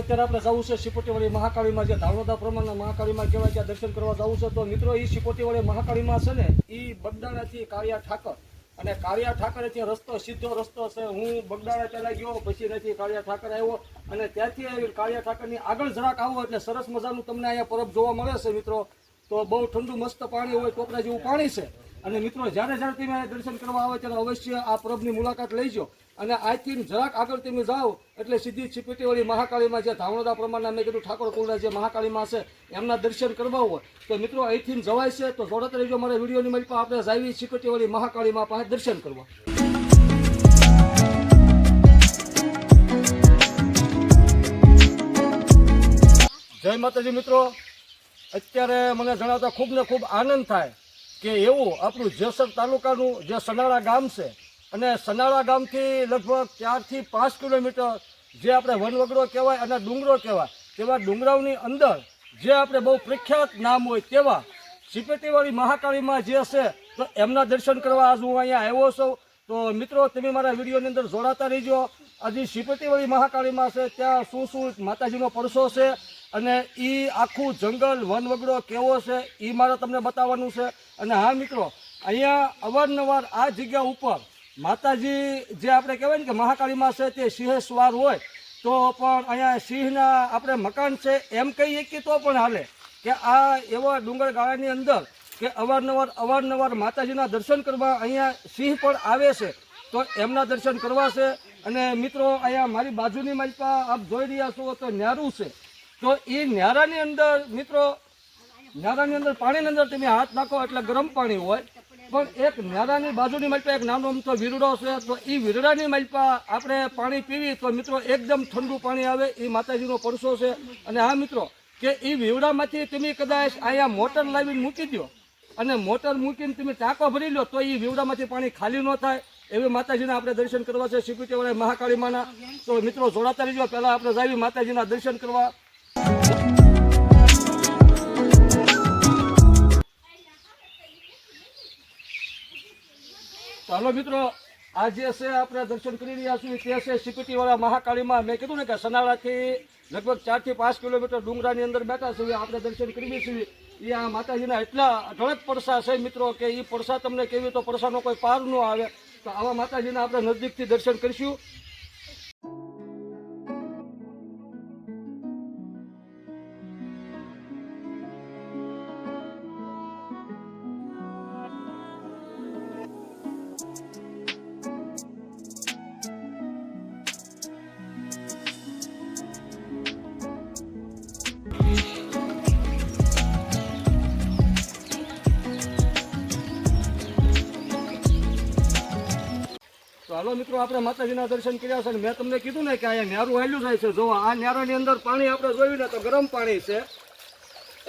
અત્યારે આપણે જવું છે શિપોટીવાળી મહાકાળીમાં, જે ધાવણોદા પ્રમાણના મહાકાળીમાં કહેવાય ત્યાં દર્શન કરવા જવું છે. તો મિત્રો એ શિપોટીવાળી મહાકાળીમાં છે ને એ બગદાણાથી કાળિયા ઠાકર. અને કાળિયા ઠાકરે ત્યાં રસ્તો, સીધો રસ્તો છે. હું બગદાણા ચાલા ગયો, પછી નથી કાળિયા ઠાકર આવ્યો. અને ત્યાંથી આવી કાળિયા ઠાકરની આગળ જરાક આવો એટલે સરસ મજાનું તમને અહીંયા પરબ જોવા મળે છે, મિત્રો. તો બહુ ઠંડુ મસ્ત પાણી હોય ટોપરા જેવું પાણી છે. અને મિત્રો, જ્યારે જ્યારે તમે દર્શન કરવા આવે ત્યારે અવશ્ય આ પ્રભની મુલાકાત લઈજો અને આજથી જરાક આગળ તમે જાઓ, એટલે સીધી છીપીટીવાળી મહાકાળીમાં જે ધાવણોદા પ્રમાણના મેં કીધું, ઠાકોર કુંડા જે મહાકાળીમાં છે એમના દર્શન કરવા હોય. તો મિત્રો, અહીંથી જવાય છે, તો જોડત રહેજો મારા વિડીયોની મળી આપણે જાવી છીપીટીવાળી મહાકાળીમાં પાસે દર્શન કરવા. જય માતાજી મિત્રો. અત્યારે મને જણાવતા ખૂબ ને ખૂબ આનંદ થાય. કે એવું આપણું જેસર તાલુકાનું જે સનાળા ગામ છે, અને સનાળા ગામથી લગભગ ચારથી પાંચ કિલોમીટર જે આપણે વનવગડો કહેવાય અને ડુંગરો કહેવાય, તેવા ડુંગરાઓની અંદર જે આપણે બહુ પ્રખ્યાત નામ હોય તેવા સિપેટીવાળી મહાકાળીમાં જે છે તો એમના દર્શન કરવા આજ હું અહીંયા આવ્યો છું. તો મિત્રો, તમે મારા વિડીયોની અંદર જોડાતા રહીજો. આજે સિપેટીવાળી મહાકાળીમાં છે, ત્યાં શું શું માતાજીનો પરસો છે અને એ આખું જંગલ વનવગડો કેવો છે એ મારે તમને બતાવવાનું છે. અને હા, મિત્રો, અહીંયા અવારનવાર આ જગ્યા ઉપર માતાજી જે આપણે કહેવાય ને કે મહાકાળીમાં છે, તે સિંહ સવાર હોય, તો પણ અહીંયા સિંહના આપણે મકાન છે, એમ કહીએ કે તો પણ હાલે. કે આ એવા ડુંગર ગાળાની અંદર કે અવારનવાર અવારનવાર માતાજીના દર્શન કરવા અહીંયા સિંહ પણ આવે છે, તો એમના દર્શન કરવા છે. અને મિત્રો, અહીંયા મારી બાજુની માલિકા આપ જોઈ રહ્યા છો તો ન્યારું છે. તો એ ન્યારાની અંદર, મિત્રો, ન્યારાની અંદર, પાણીની અંદર તમે હાથ નાખો એટલે ગરમ પાણી હોય. પણ એક ન્યારાની બાજુની માલપા, એક નાનો અમથો વીરડો છે, તો એ વીરડાની માલપા આપણે પાણી પીવી તો મિત્રો એકદમ ઠંડુ પાણી આવે એ માતાજીનો પરસો છે. અને હા, મિત્રો, કે એ વીવડામાંથી તમે કદાચ અહીંયા મોટર લાવીને મૂકી દો અને મોટર મૂકીને તમે ટાંકો ભરી લો, તો એ વીવડામાંથી પાણી ખાલી ન થાય. એવી માતાજીના આપણે દર્શન કરવા છે સિક્યુરિટી મહાકાળી માના. તો મિત્રો, જોડાતા રહીજો. પહેલાં આપણે જાવી માતાજીના દર્શન કરવા. તો હાલો મિત્રો, આ જે છે આપણે દર્શન કરી રહ્યા છીએ, તે છે સિક્યુરિટીવાળા મહાકાળીમાં. મેં કીધું ને કે સનાળાથી લગભગ ચારથી પાંચ કિલોમીટર ડુંગરાની અંદર બેઠા છીએ, આપણે દર્શન કરીએ છીએ. એ આ માતાજીના એટલા અઢળક પડસા છે મિત્રો કે એ પડસા તમને કેવી તો પડસાનો કોઈ પાર ન આવે. તો આવા માતાજીના આપણે નજીકથી દર્શન કરીશું. હાલો મિત્રો, આપણે માતાજીના દર્શન કર્યા છે મેં તમને કીધું ને કે અહીંયા ન્યારું હાલ્યું જાય છે. જો આ ન્યારાની અંદર પાણી આપણે જોયું ને તો ગરમ પાણી છે.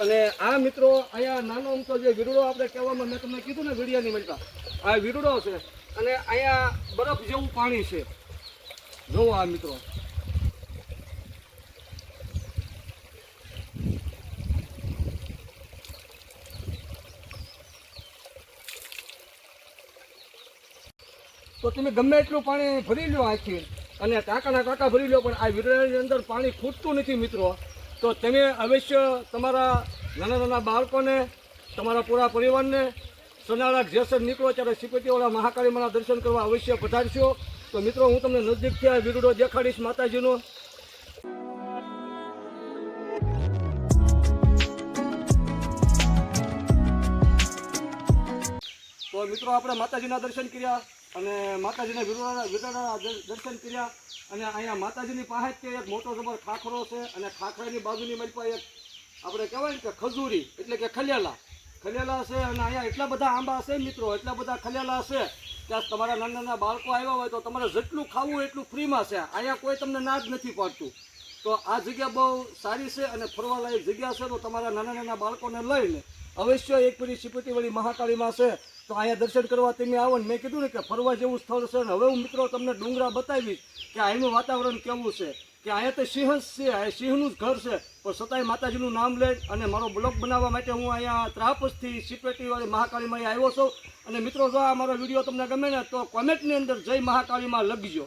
અને આ મિત્રો, અહીંયા નાનો અમથો જે વીરડો આપણે કહેવામાં, મેં તમને કીધું ને વીડિયાની મળતા આ વીરડો છે. અને અહીંયા બરફ જેવું પાણી છે. જોવો આ મિત્રો. તો તમે ગમે એટલું પાણી ભરી લો આખી અને ટાંકાના ટાંકા ભરી લો પણ આ વીરડાની અંદર પાણી ખૂટતું નથી મિત્રો. તો તમે અવશ્ય તમારા નાના નાના બાળકોને, તમારા પૂરા પરિવારને સોનાળા જેસર નીકળો ત્યારે સિપટીવાળા મહાકાળીમાના દર્શન કરવા અવશ્ય પધારશો. તો મિત્રો, હું તમને નજદીકથી આ વિરડો દેખાડીશ માતાજીનો. તો મિત્રો, આપણે માતાજીના દર્શન કર્યા. અને માતાજીના વિરોડા દર્શન કર્યા અને અહીંયા માતાજીની પાસે તે એક મોટો જબર ખાખરો છે અને ખાખરાની બાજુની મારી પાસે એક આપણે કહેવાય ને કે ખજૂરી, એટલે કે ખલેલા. ખલેલા છે અને અહીંયા એટલા બધા આંબા છે મિત્રો, એટલા બધા ખલેલા છે કે તમારા નાના નાના બાળકો આવ્યા હોય તો તમારે જેટલું ખાવું એટલું ફ્રીમાં છે. અહીંયા કોઈ તમને ના જ નથી પાડતું. તો આ જગ્યા બહુ સારી છે અને ફરવાલાયક જગ્યા છે તો તમારા નાના નાના બાળકોને લઈને અવશ્ય એક પેલી સિપટીવાળી મહાકાળીમાં છે. તો અહીંયા દર્શન કરવા તમે આવો ને મેં કીધું ને કે ફરવા જેવું સ્થળ છે હવે હું મિત્રો તમને ડુંગરા બતાવીશ કે અહીંનું વાતાવરણ કેવું છે. કે અહીંયા તો સિંહ જ છે આ સિંહનું જ ઘર છે. પણ સતાય માતાજીનું નામ લઈ અને મારો બ્લોગ બનાવવા માટે હું અહીંયા ત્રાપસથી સિપેટીવાળી મહાકાળીમાં આવ્યો છું. અને મિત્રો, જો આ મારો વીડિયો તમને ગમે ને તો કોમેન્ટની અંદર જય મહાકાળીમાં લખજો.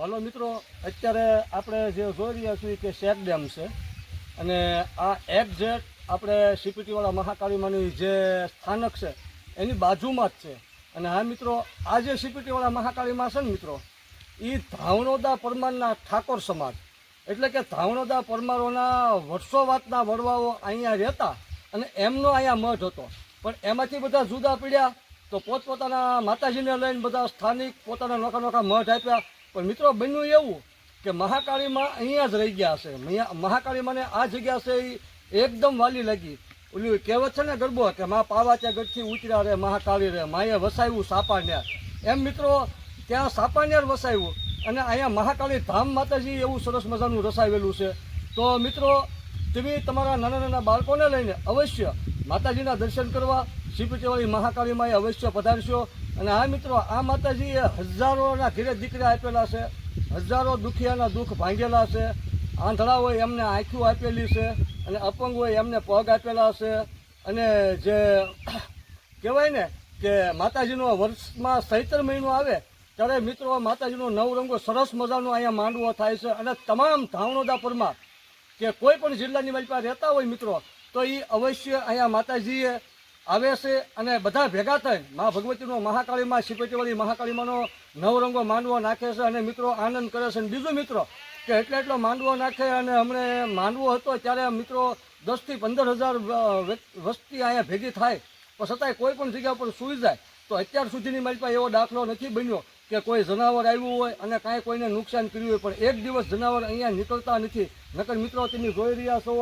હાલો મિત્રો, અત્યારે આપણે જે જોઈ રહ્યા છીએ કે શેક ડેમ છે. અને આ એક્ઝેક્ટ આપણે સીપીટીવાળા મહાકાળીમાંની જે સ્થાનક છે, એની બાજુમાં જ છે. અને હા મિત્રો, આ જે સીપીટીવાળા મહાકાળીમાં છે ને મિત્રો એ ધાવણોદા પરમારના ઠાકોર સમાજ. એટલે કે ધાવણોદા પરમારોના વર્ષો વાતના વડવાઓ અહીંયા રહેતા અને એમનો અહીંયા મઠ હતો. પણ એમાંથી બધા જુદા પીડ્યા, તો પોતપોતાના માતાજીને લઈને બધા સ્થાનિક પોતાના નોખા નોખા મઠ આપ્યા પણ મિત્રો બન્યું એવું કે મહાકાળીમાં અહીંયા જ રહી ગયા મૈયા- મહાકાળીમાંને આ જગ્યા છે એ એકદમ વાલી લાગી. ઓલી કહેવત છે ને ગરબો, કે મા પાવા ગઢથી ઉતર્યા રે, મહાકાળી રે, માએ વસાવ્યું સાપાનેર એમ મિત્રો ત્યાં સાપાનેર વસાવ્યું અને અહીંયા મહાકાળી ધામ માતાજી એવું સરસ મજાનું રસાવેલું છે. તો મિત્રો, તમે તમારા નાના નાના બાળકોને લઈને અવશ્ય માતાજીના દર્શન કરવા શ્રીપીટીવાળી મહાકાળીમાં અવશ્ય પધારશો. અને આ મિત્રો, આ માતાજીએ હજારોના ઘેરે દીકરા આપેલા છે, હજારો દુખિયાના દુઃખ ભાંગેલા છે આંધળા હોય એમને આંખું આપેલી છે, અને અપંગ હોય એમને પગ આપેલા છે, અને જે કહેવાય ને કે માતાજીનો વર્ષમાં સૈતર મહિનો આવે, ત્યારે મિત્રો માતાજીનો નવરંગો સરસ મજાનો અહીંયા માંડવો થાય છે, અને તમામ ધાવણોદા પરમાં કે કોઈ પણ જિલ્લાની પાસે રહેતા હોય મિત્રો, તો એ અવશ્ય અહીંયા માતાજીએ આવે છે અને બધા ભેગા થઈ મા ભગવતીનો મહાકાળીમાં શિપેટીવાળી મહાકાળીમાંનો નવરંગો માંડવો નાખે છે અને મિત્રો આનંદ કરે છે. અને બીજું મિત્રો કે એટલે એટલો માંડવો નાખે અને હમણે માંડવો હતો ત્યારે મિત્રો દસથી પંદર હજાર વસ્તી અહીંયા ભેગી થાય. પણ છતાંય કોઈ પણ જગ્યા પર સૂઈ જાય. તો અત્યાર સુધીની મારી પાસે એવો દાખલો નથી બન્યો કે કોઈ જનાવર આવ્યું હોય અને કાંઈ કોઈને નુકસાન કર્યું હોય. પણ એક દિવસ જનાવર અહીંયા નીકળતા નથી. નકર મિત્રો, તમે જોઈ રહ્યા છો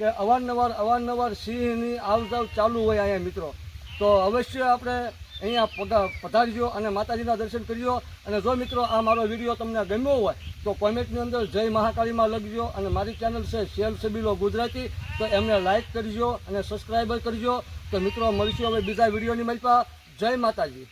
કે અવારનવાર અવારનવાર સિંહની આવજાવ ચાલુ હોય અહીંયા મિત્રો. તો અવશ્ય આપણે અહીંયા પધા- પધારજો અને માતાજીના દર્શન કરજો. અને જો મિત્રો આ મારો વીડિયો તમને ગમ્યો હોય, તો કોમેન્ટની અંદર જય મહાકાળીમાં લખજો અને મારી ચેનલ છે સેલ સબીલો ગુજરાતી. તો એમને લાઇક કરજો અને સબસ્ક્રાઈબર કરજો. તો મિત્રો, મળીશું હવે બીજા વિડીયોની મળતા જય માતાજી.